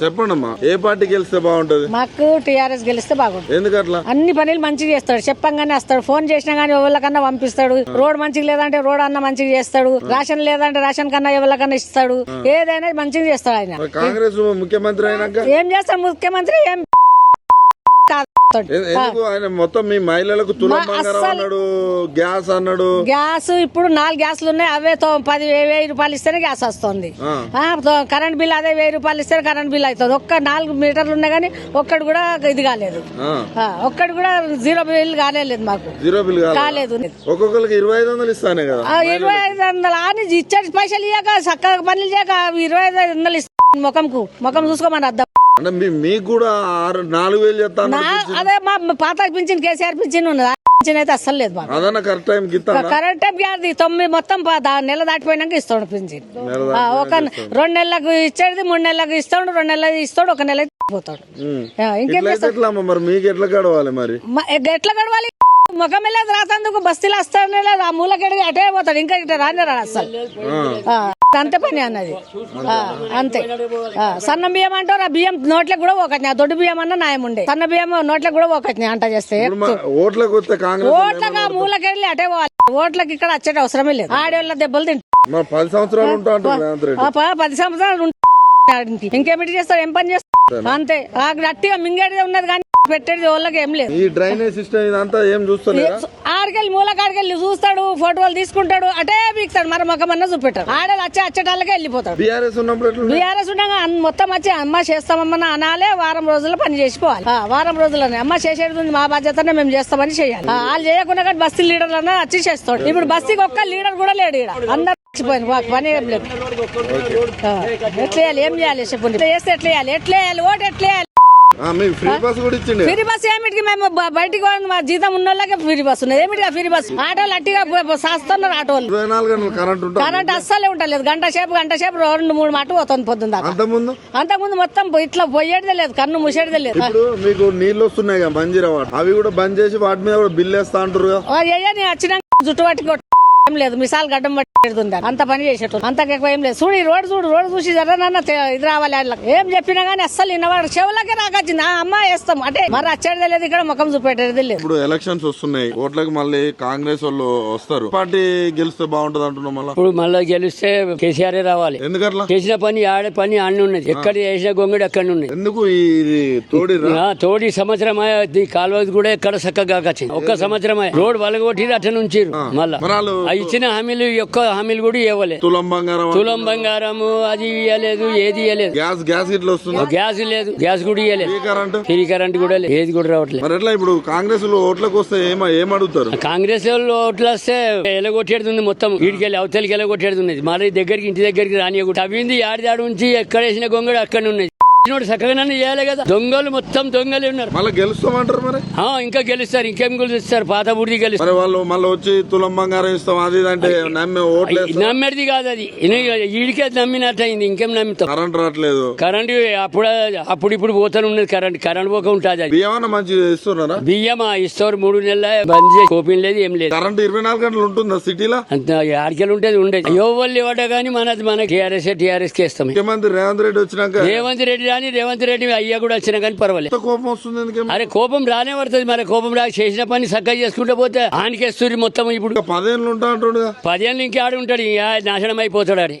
చెప్పండి అమ్మా ఏ పార్టీ గెలిస్తే బాగుంటది? మాకు టీఆర్ఎస్ గెలిస్తే బాగుంటుంది. ఎందుకట్లా అన్ని పనులు మంచిగా చేస్తాడు చెప్పంగానే వస్తాడు ఫోన్ చేసినా గానీ ఎవరికన్నా పంపిస్తాడు. రోడ్ మంచిగా లేదంటే రోడ్ అన్న మంచిగా చేస్తాడు రేషన్ లేదంటే రేషన్ కన్నా ఎవరికన్నా ఇస్తాడు. ఏదైనా మంచిగా చేస్తాడు ఆయన. కాంగ్రెస్ ముఖ్యమంత్రి అయినాక? ఏం చేస్తాడు ముఖ్యమంత్రి? ఏం ఎందుకు ఆయన మొత్తం మీ మహిళలకు తులం మా బంగారం అస్సలు- అన్నాడు గ్యాస్ అన్నాడు? గ్యాస్ ఇప్పుడు నాలుగు గ్యాస్లు ఉన్నాయి అవే తో- పది వెయ్యి రూపాయలు ఇస్తేనే గ్యాస్ వస్తుంది. కరెంట్ బిల్ అదే వెయ్యి రూపాయలు ఇస్తే కరెంట్ బిల్ అవుతుంది. ఒక్క నాలుగు మీటర్లు ఉన్నాయి కానీ ఒక్కడు కూడా ఇది కాలేదు. ఒక్కడు కూడా జీరో బిల్ కాలేదు మాకు. జీరో బిల్ కాలేదు. ఒక్కొక్కరికి ఇరవై ఐదు వందలు ఇస్తానే కదా ఆ, ఇరవై ఐదు వందలు. అని ఇచ్చే పైసలు ఇయ్యాక చక్కగా పనులు చేయక ఇరవై ఐదు వందలు ఇస్తాను ముఖంకు. ముఖం చూసుకోమని అర్థం అంటే మీ మీకు కూడా ఆరు నాలుగు వేలు అదే మా పాత పింఛన్ కేసీఆర్ పింఛన్ ఉన్నది. పింఛన్ అయితే అస్సలు లేదు మాకు. అదన్న కరెక్ట్ టైం కాదు తొమ్మిది మొత్తం ప- నెల దాటిపోయినాక ఇస్తాడు పింఛన్. ఆ, ఒక రెండు నెలలకు ఇచ్చేది మూడు నెలలకు ఇస్తాడు రెండు నెలలకు ఇస్తాడు ఒక నెల పోతాడు. ఆ, ఇంకేం ఇట్లయితే ఎట్లా అమ్మ మరి? మీకు ఎట్లా గడవాలి మరి? మ- ఎట్లా గడవాలి? ముఖం లేదు రాతందుకు బస్తీలు వస్తానే లేదు ఆ మూలకెడిగి అటే పోతాడు ఇంకా ఇట్లా రానే రాడు ఆ, అంతే పని అన్నది. అంతే. సన్న బియ్యం అంటారు ఆ బియ్యం నోట్లకు కూడా ఒకటి దొడ్డు బియ్యం అన్న న్యాయం ఉండే. సన్న బియ్యం నోట్లకు కూడా ఒకటి అంట చేస్తే. ఓట్లకు ఓట్లకు ఆ మూలకెళ్ళి అటే పోవాలి. ఓట్లకి ఇక్కడ వచ్చేట అవసరమే లేదు. ఆడేళ్ళ దెబ్బలు తింటారు మా పది సంవత్సరాలు పది సంవత్సరాలు ఇంకేమిటి చేస్తాడు ఏం పని చేస్తాడు అంతే. ఆ గట్టిగా మింగేది ఉన్నది కానీ పెట్టేది వాళ్ళకి ఏం లేదు. ఈ డ్రైనేజ్ సిస్టమ్ ఇదంతా ఏం చూస్తలేదా? ఆడికెళ్ళి మూల కాడికెళ్ళి చూస్తాడు ఫోటోలు తీసుకుంటాడు అటే బీక్తాడు మరి మొక్కమన్నా చూపెట్టాడు. ఆడలు వచ్చే వచ్చేటాళ్ళకే వెళ్ళిపోతాడు. బీఆర్ఎస్ ఉన్నప్పుడు ఎట్లా బీఆర్ఎస్ ఉండగా మొత్తం వచ్చి అమ్మ చేస్తామమ్మని అనాలే వారం రోజుల్లో పని చేసుకోవాలి. వారం రోజుల్లోనే. అమ్మ చేసేది ఉంది మా బాధ్యతనే మేము చేస్తామని చేయాలి. వాళ్ళు చేయకుండా కానీ బస్తీ లీడర్లు అన్న వచ్చి చేస్తాడు. ఇప్పుడు బస్తీకి ఒక్క లీడర్ కూడా లేడు ఈడ. అందరు చచ్చిపోయింది మాకు పని ఏం లేదు. ఎట్లా ఏం చేయాలి చెప్పండి ఇట్లా చేస్తే ఎట్లా చేయాలి ఎట్లా చేయాలి ఓటు ఎట్లా ఫ్రీ బస్ ఏమిటికి మేము బయటికి మా జీతం ఉన్న వాళ్ళకే ఫ్రీ బస్ ఉన్నది. ఏమిటిగా ఫ్రీ బస్ ఆటోలు అట్టిగా సాస్తున్నారు ఆటోలు. కరెంట్ అస్సలే ఉండలేదు గంట సేపు గంట సేపు రెండు మూడు మాట పోతుంది పొద్దున్న దాకా. అంత ముందు? అంతకుముందు మొత్తం ఇట్లా పోయేదే లేదు. కన్ను మూసేదే లేదు. ఇప్పుడు మీకు నీళ్ళు వస్తున్నాయి మంజీరా అవి కూడా బంద్ చేసి వాటి మీద కూడా బిల్ వేస్తా అంటారు కదా అయ్యా నేను వచ్చినాక జుట్టు పట్టి కొట్ట- ఏం లేదు మిసాల్ గడ్డం పట్టి పెడుతుంది అంత పని చేసేటోడు అంత ఎక్కువ ఏం లేదు. చూడు ఈ రోడ్డు చూడు రోడ్డు చూసి జరనన్న ఇది రావాలి వాళ్ళకి. ఏం చెప్పినా గానీ అస్సలు విన్నవాడు చెవులకే రాకొచ్చింది ఆ అమ్మ వేస్తాం. అంటే మరి వచ్చేది లేదు ఇక్కడ ముఖం చూపెట్టేది లేదు ఇప్పుడు ఎలక్షన్స్ వస్తున్నాయి. ఓట్లకు మళ్ళీ కాంగ్రెస్ వాళ్ళు వస్తారు. పార్టీ గెలిస్తే బాగుంటది అంటున్నాం మళ్ళీ? ఇప్పుడు మళ్ళీ గెలిస్తే కేసీఆర్ రావాలి. ఎందుకట్లా? చేసిన పని ఆడే పని అన్ని ఉన్నది ఎక్కడ చేసిన గొంగడి అక్కడ ఉన్నది ఎందుకు ఇది తోడి ఆ, తోడి సంవత్సరం ఈ కాలువ కూడా ఎక్కడ చక్కగా కాకొచ్చింది? ఒక్క సంవత్సరం రోడ్ వలగొట్టి అట్ట నుంచి మళ్ళా. ఇచ్చిన హామీలు ఒక్క హామీలు కూడా ఇవ్వలే. తులం బంగారం తులం బంగారము అది ఇవ్వలేదు ఏది ఇవ్వలేదు గ్యాస్ గ్యాస్ ఇట్లా వస్తుందా? గ్యాస్ లేదు గ్యాస్ కూడా ఇవ్వలేదు కరెంట్? ఫ్రీ కరెంట్ కూడా లేదు ఏది కూడా రావట్లేదు. మరి ఎట్లా ఇప్పుడు కాంగ్రెస్లో ఓట్లకు వస్తే ఏమ ఏం అడుగుతారు కాంగ్రెస్ వాళ్ళు ఓట్లు వస్తే ఎలగొట్టేది ఉంది మొత్తం. వీడికెళ్ళి అవతలికి ఎలగొట్టేది ఉన్నది మరి దగ్గరికి ఇంటి దగ్గరికి రానియకుండా అవింది ఆడిదాడు ఉంచి ఎక్కడ వేసిన గొంగడు అక్కడ ఉన్నది నోడు చక్కగా చేయాలి కదా. దొంగలు మొత్తం దొంగలే ఉన్నారు. మళ్ళీ గెలుస్తామంటారు మరి? ఆ, ఇంకా గెలుస్తారు ఇంకేం గెలుస్తారు? పాత బుడిది గెలుస్తారు. వాళ్ళు మళ్ళీ వచ్చి తులం బంగారం ఇస్తాం అది అంటే నమ్మే ఓట్లు నమ్మేది కాదు అది. ఈడికే నమ్మినట్టు అయింది ఇంకేం నమ్ముతాం? కరెంట్ రావట్లేదు. కరెంట్ అప్పుడు అప్పుడు ఇప్పుడు పోతానే ఉన్నది కరెంట్ కరెంట్ పోక ఉంటుంది అది. బియ్యం మంచిగా ఇస్తున్నారా బియ్యం ఆ ఇస్తారు మూడు నెలల బంద్ చేసి కోపిన్ లేదు ఏం లేదు. కరెంట్ ఇరవై నాలుగు గంటలు ఉంటుందా సిటీలో? అంత ఆడికెళ్ళి ఉంటేది ఉండేది. ఎవరు ఇవ్వడా కానీ మనది మన టీఆర్ఎస్ టీఆర్ఎస్కి ఇస్తాం. ముఖ్యమంత్రి రేవంత్ రెడ్డి వచ్చినాక రేవంత్ రెడ్డి రాని రేవంత్ రెడ్డి అయ్యా కూడా వచ్చినా కానీ పర్వాలేదు. కోపం వస్తుంది అరే కోపం రానే పడుతుంది మరి. కోపం రా చేసిన పని చక్కగా చేసుకుంటూ పోతే ఆనికేస్తుంది మొత్తం ఇప్పుడు. పదేళ్ళు ఉంటా అంటుండగా పదేళ్ళు ఇంకా ఆడి ఉంటాడు ఇంకా నాశనం అయిపోతాడు ఆడి.